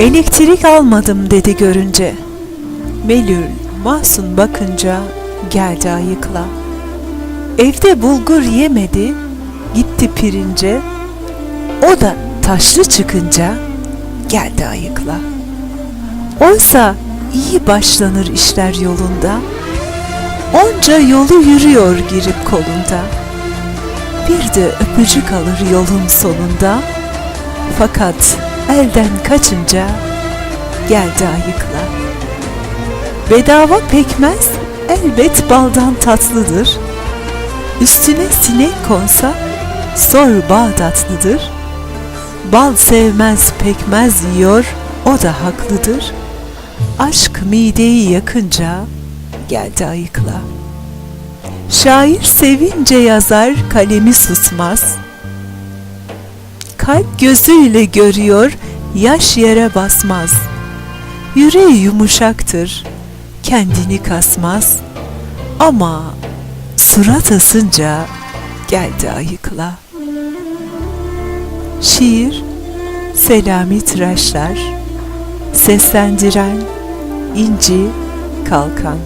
Elektrik almadım dedi görünce. Melül mahzun bakınca geldi ayıkla. Evde bulgur yemedi, gitti pirince. O da taşlı çıkınca geldi ayıkla. Oysa iyi başlanır işler yolunda. Onca yolu yürüyor girip kolunda. Bir de öpücük alır yolun sonunda. Fakat elden kaçınca geldi ayıkla. Bedava pekmez elbet baldan tatlıdır. Üstüne sinek konsa sor Bağdatlıdır. Bal sevmez pekmez yiyor o da haklıdır. Aşk mideyi yakınca geldi ayıkla. Şair sevince yazar kalemi susmaz. Kalp gözüyle görüyor yaş yere basmaz. Yüreği yumuşaktır kendini kasmaz. Ama surat asınca geldi ayıkla. Şiir Selami Tıraşlar Seslendiren İnci Kalkan